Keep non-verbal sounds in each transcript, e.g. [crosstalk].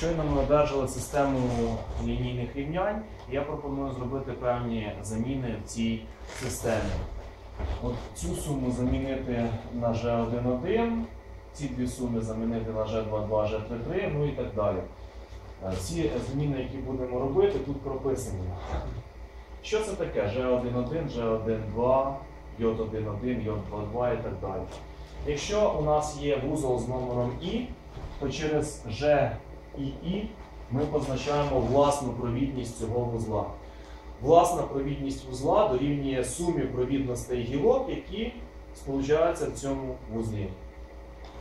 Щойно ми одержали систему лінійних рівнянь. Я пропоную зробити певні заміни в цій системі. От цю суму замінити на G11, ці дві суми замінити на G22, G33, ну і так далі. Е, Ці зміни, які будемо робити, тут прописані. Що це таке? G11, G12, J11, J22 і так далі. Якщо у нас є вузол з номером І, то через G і І ми позначаємо власну провідність цього вузла. Власна провідність вузла дорівнює сумі провідностей гілок, які сполучаються в цьому вузлі.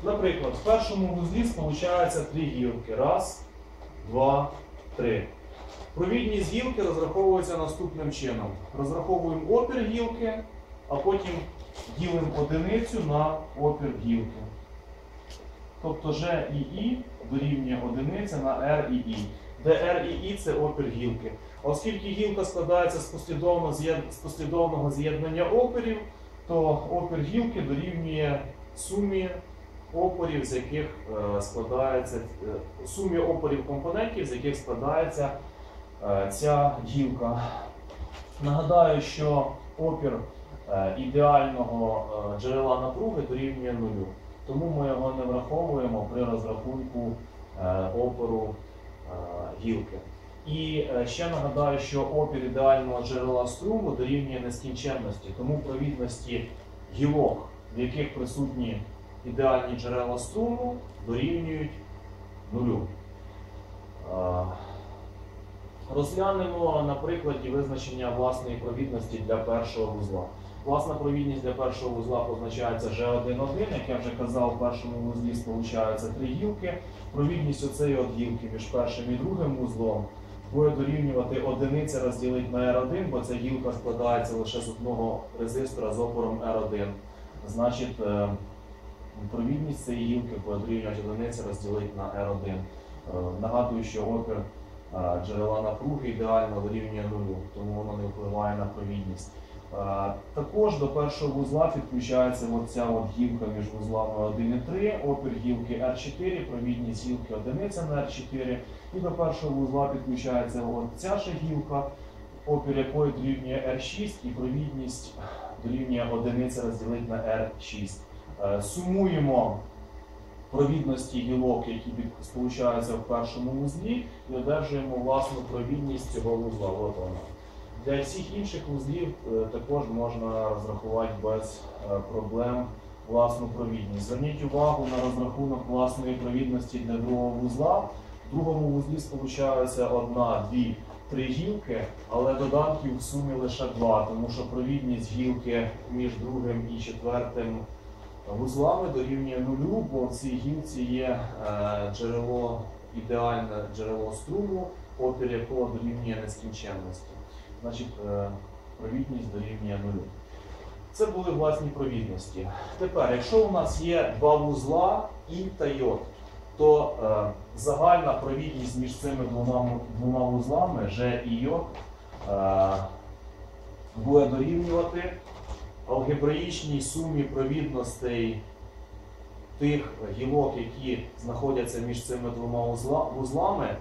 Наприклад, в першому вузлі сполучаються три гілки. Раз, два, три. Провідність гілки розраховується наступним чином. Розраховуємо опір гілки, а потім ділимо одиницю на опір гілки. Тобто G і І дорівнює одиниця на R і І, де R і І це опір гілки. Оскільки гілка складається з послідовного з'єднання опорів, то опір гілки дорівнює сумі опорів, з яких е, складається е, сумі опорів компонентів, з яких складається е, ця гілка. Нагадаю, що опір ідеального джерела напруги дорівнює нулю. Тому ми його не враховуємо при розрахунку е, опору е, гілки. І е, ще нагадаю, що опір ідеального джерела струму дорівнює нескінченності, тому провідності гілок, в яких присутні ідеальні джерела струму, дорівнюють нулю. Розглянемо на прикладі визначення власної провідності для першого вузла. Власна провідність для першого вузла позначається G11, як я вже казав, в першому вузлі сполучаються три гілки. Провідність оцеї от гілки між першим і другим вузлом буде дорівнювати одиниця розділити на R1, бо ця гілка складається лише з одного резистора з опором R1. Значить, е, провідність цієї гілки буде дорівнювати одиниця розділити на R1. Е, Нагадую, що опір е, джерела напруги ідеально дорівнює нулю, тому воно не впливає на провідність. Також до першого вузла підключається от гілка між вузлами 1 і 3, опір гілки R4, провідність гілки одиниця на R4. І до першого вузла підключається ця ще гілка, опір якої дорівнює R6 і провідність дорівнює одиниця розділити на R6. Е, Сумуємо провідності гілок, які сполучаються в першому вузлі, і одержуємо власну провідність цього вузла. От вона. Для всіх інших вузлів е, також можна розрахувати без е, проблем власну провідність. Зверніть увагу на розрахунок власної провідності для другого вузла. В другому вузлі сполучаються одна, дві, три гілки, але доданків в сумі лише два, тому що провідність гілки між другим і четвертим вузлами дорівнює нулю, бо в цій гілці є е, джерело, ідеальне джерело струму, опір якого дорівнює нескінченності. Значить, е, провідність дорівнює нулю. Це були власні провідності. Тепер, якщо у нас є два вузла І та йод, то е, загальна провідність між цими двома, двома вузлами Ж і йод е, буде дорівнювати алгебраїчній сумі провідностей тих гілок, які знаходяться між цими двома вузлами,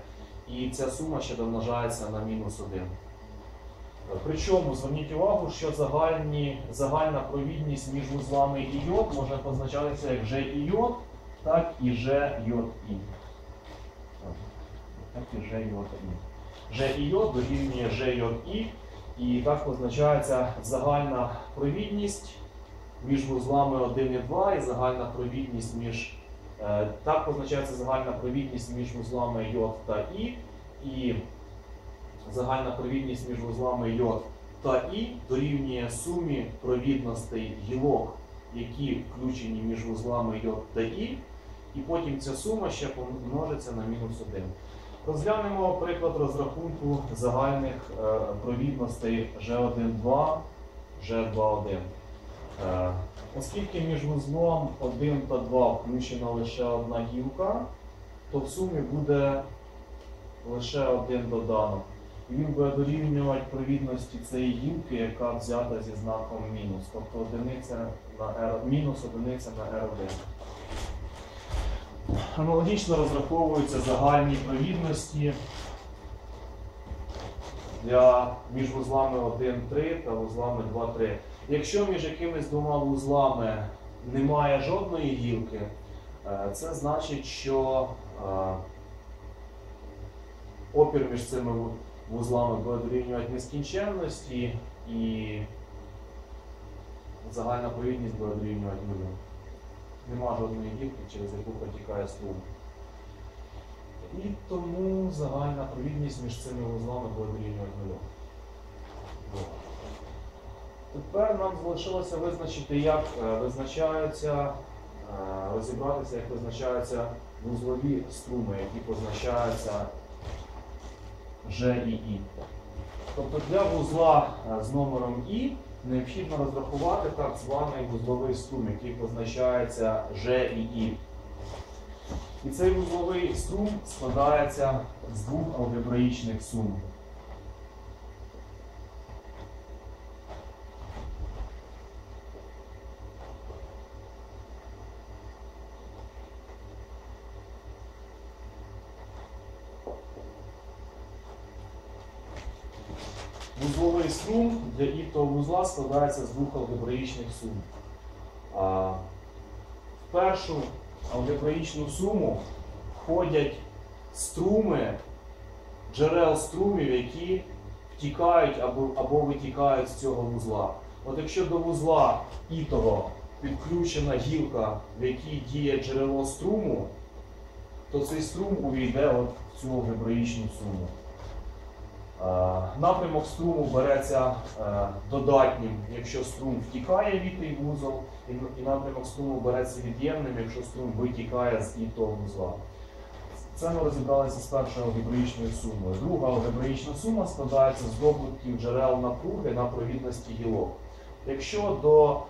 і ця сума ще домножається на мінус 1. Причому зверніть увагу, що загальні, загальна провідність між вузлами і йод може позначатися як Ж і йод, так і Ж йод І. Так і Ж йод І. Ж і йод дорівнює Ж йод І, і так позначається загальна провідність між вузлами 1 і 2 і загальна провідність між е, так позначається загальна провідність між вузлами йод та І. І загальна провідність між вузлами йод та І дорівнює сумі провідностей гілок, які включені між вузлами йод та І, і потім ця сума ще помножиться на мінус 1. Розглянемо приклад розрахунку загальних е, провідностей G1,2, G2,1. Е, Оскільки між вузлом 1 та 2 включена лише одна гілка, то в сумі буде лише один доданок. І він буде дорівнювати провідності цієї гілки, яка взята зі знаком мінус. Тобто одиниця на R, мінус одиниця на R1. аналогічно розраховуються загальні провідності для між вузлами 1-3 та вузлами 2-3. Якщо між якимись двома вузлами немає жодної гілки, е, це значить, що е, опір між цими вузлами буде дорівнювати нескінченності і загальна провідність буде дорівнювати нулю. Нема жодної гілки, через яку протікає струм. І тому загальна провідність між цими вузлами буде дорівнювати нулю. Тепер нам залишилося визначити, як е, визначаються, е, розібратися, як визначаються вузлові струми, які позначаються Ж і. Тобто для вузла е, з номером І необхідно розрахувати так званий вузловий струм, який позначається і І. І цей вузловий струм складається з двох алгебраїчних сум. Вузловий струм для ітого вузла складається з двох алгебраїчних сум. А, в першу алгебраїчну суму входять струми джерел струмів, які втікають або, або витікають з цього вузла. От якщо до вузла ітого підключена гілка, в якій діє джерело струму, то цей струм увійде от в цю алгебраїчну суму. Е, Напрямок струму береться е, додатнім, якщо струм втікає від той вузол, і напрямок струму береться від'ємним, якщо струм витікає з і того вузла. Це ми розібралися з першою алгебраїчною сумою. Друга алгебраїчна сума складається з добутків джерел напруги на провідності гілок. Якщо до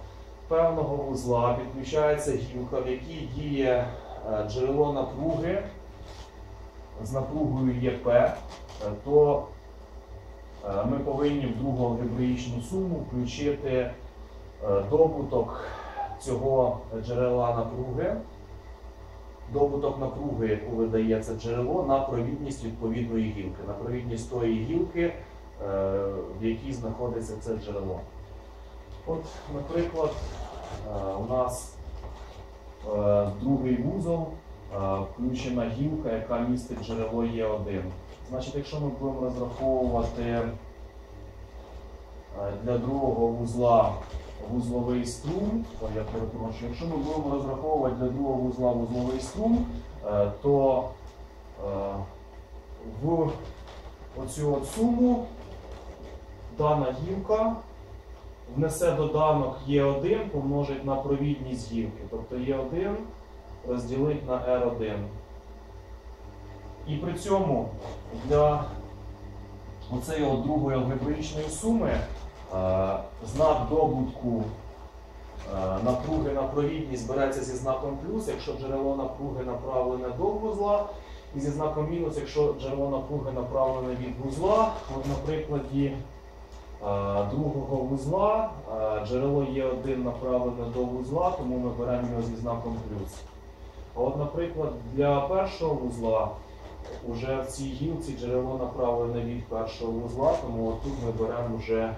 певного вузла підключається гілка, в якій діє е, джерело напруги з напругою ЄП, то ми повинні в другу алгебраїчну суму включити е, добуток цього джерела напруги, добуток напруги, яку видає це джерело, на провідність відповідної гілки, на провідність тої гілки, е, в якій знаходиться це джерело. От, наприклад, е, у нас е, другий вузол, е, включена гілка, яка містить джерело Е1. Значить, якщо ми будемо розраховувати е, для другого вузла вузловий струм, о, я перепрошую, якщо ми будемо розраховувати для другого вузла вузловий струм, е, то е, в оцю от суму дана гілка внесе доданок Е1 помножить на провідність гілки. Тобто Е1 розділить на R1. І при цьому для оцеї другої алгебраїчної суми е, знак добутку е, напруги на провідність береться зі знаком плюс, якщо джерело напруги направлене до вузла, і зі знаком мінус, якщо джерело напруги направлене від вузла. От на прикладі е, другого вузла джерело Е1 направлене до вузла, тому ми беремо його зі знаком плюс. А от, наприклад, для першого вузла Уже в цій гілці джерело направлене від першого вузла, тому тут ми беремо вже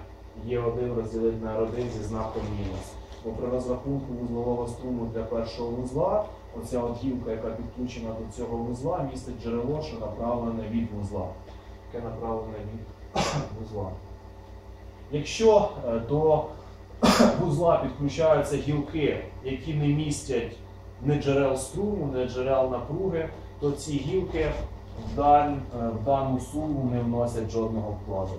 Е1 розділити на R1 зі знаком мінус. Бо при розрахунку вузлового струму для першого вузла, оця от гілка, яка підключена до цього вузла, містить джерело, що направлене від вузла, яке направлене від [coughs] вузла. Якщо е, до [coughs] вузла підключаються гілки, які не містять не джерел струму, не джерел напруги, то ці гілки в, е, дану суму не вносять жодного вкладу.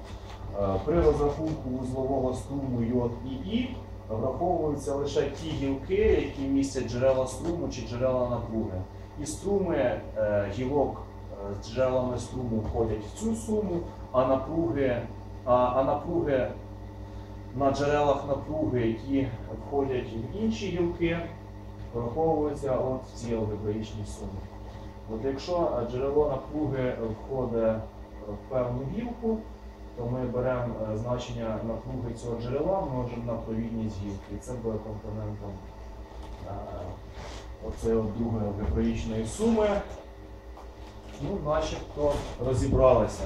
Е, При розрахунку вузлового струму йод і І враховуються лише ті гілки, які містять джерела струму чи джерела напруги. І струми е, гілок е, з джерелами струму входять в цю суму, а напруги, а, а напруги на джерелах напруги, які входять в інші гілки, враховуються от в цій алгебраїчній сумі. От якщо джерело напруги входить в певну гілку, то ми беремо е, значення напруги цього джерела, множимо на провідність гілки. Це буде компонентом е, оце от другої алгебраїчної суми. Ну, начебто розібралися.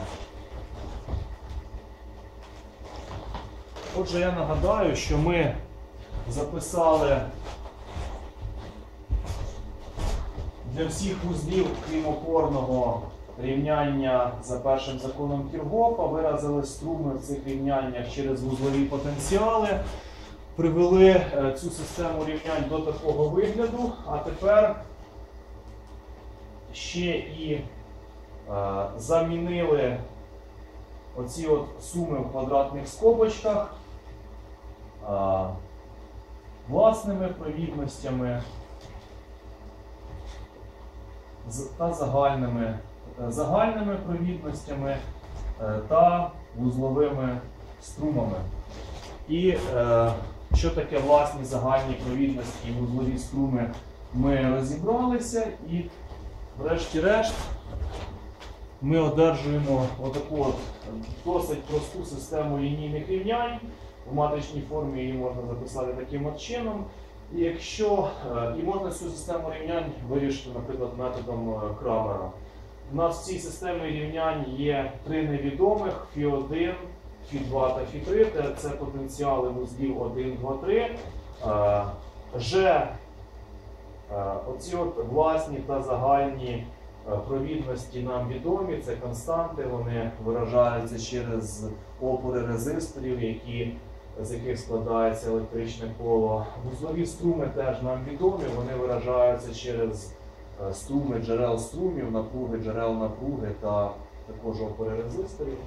Отже, я нагадаю, що ми записали для всіх вузлів, крім опорного рівняння за першим законом Кіргофа, виразили струми в цих рівняннях через вузлові потенціали, привели е, цю систему рівнянь до такого вигляду, а тепер ще і е, замінили оці от суми в квадратних скобочках е, власними провідностями та загальними, е, загальними провідностями е, та вузловими струмами. І е, що таке власні загальні провідності і вузлові струми, ми розібралися і, врешті-решт, ми одержуємо отаку от досить просту систему лінійних рівнянь. В матричній формі її можна записати таким от чином. І якщо е, і можна цю систему рівнянь вирішити, наприклад, методом е, Крамера. У нас в цій системі рівнянь є три невідомих Фі1, Фі2 та Фі3. Це- Це потенціали вузлів 1, 2, 3. Е, Ж оці от власні та загальні е, провідності нам відомі, це константи, вони виражаються через опори резисторів, які з яких складається електричне коло. Вузлові струми теж нам відомі, вони виражаються через е, струми джерел струмів, напруги джерел напруги та також опори резисторів.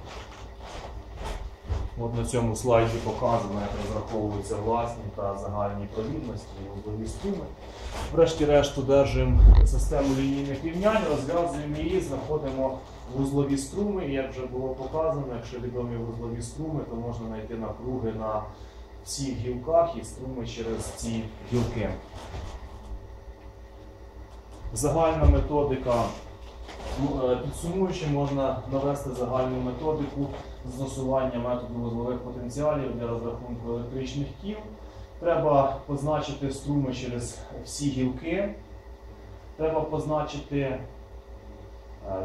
От на цьому слайді показано, як розраховуються власні та загальні провідності і вузлові струми. Врешті-решт одержуємо систему лінійних рівнянь, розв'язуємо її, знаходимо вузлові струми. Як вже було показано, якщо відомі вузлові струми, то можна знайти напруги на всіх гілках і струми через ці гілки. Загальна методика. Ну, е, Підсумуючи, можна навести загальну методику застосування методу вузлових потенціалів для розрахунку електричних кіл. Треба позначити струми через всі гілки. Треба позначити,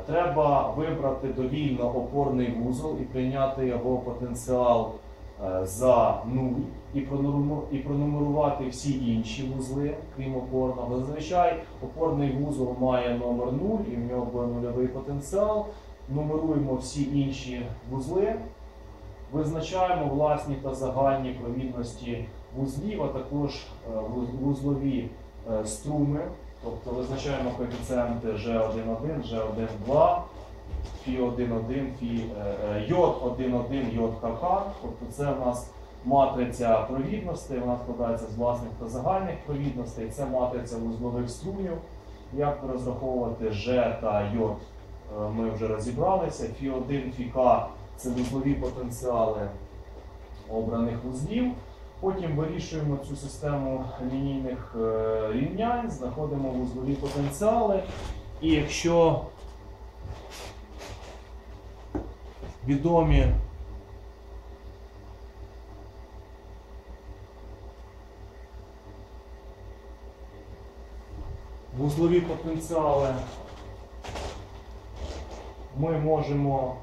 треба вибрати довільно опорний вузол і прийняти його потенціал е, за 0 і пронумерувати всі інші вузли, крім опорного. Зазвичай опорний вузол має номер 0 і в нього буде нульовий потенціал. Нумеруємо всі інші вузли, визначаємо власні та загальні провідності вузлів, а також е, вузлові е, струми, тобто визначаємо коефіцієнти G11, G12, Фі11, Фі, е, е, йод 11, йод КК. Тобто це в нас матриця провідностей, вона складається з власних та загальних провідностей. Це матриця вузлових струмів. Як розраховувати G та йод, е, ми вже розібралися. Фі1, Фік це вузлові потенціали обраних вузлів. Потім вирішуємо цю систему лінійних е, рівнянь, знаходимо вузлові потенціали. І якщо відомі вузлові потенціали, ми можемо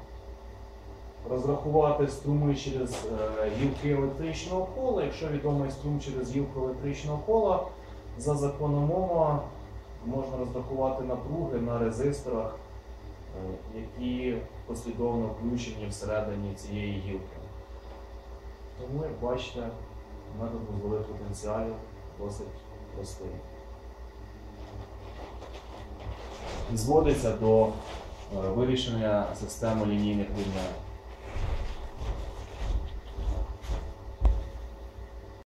розрахувати струми через е, гілки електричного кола. Якщо відомий струм через гілку електричного кола, за законом Ома можна розрахувати напруги на резисторах, е, які послідовно включені всередині цієї гілки. Тому, як бачите, метод вузлових потенціалів досить простий. І зводиться до е, вирішення системи лінійних рівнянь.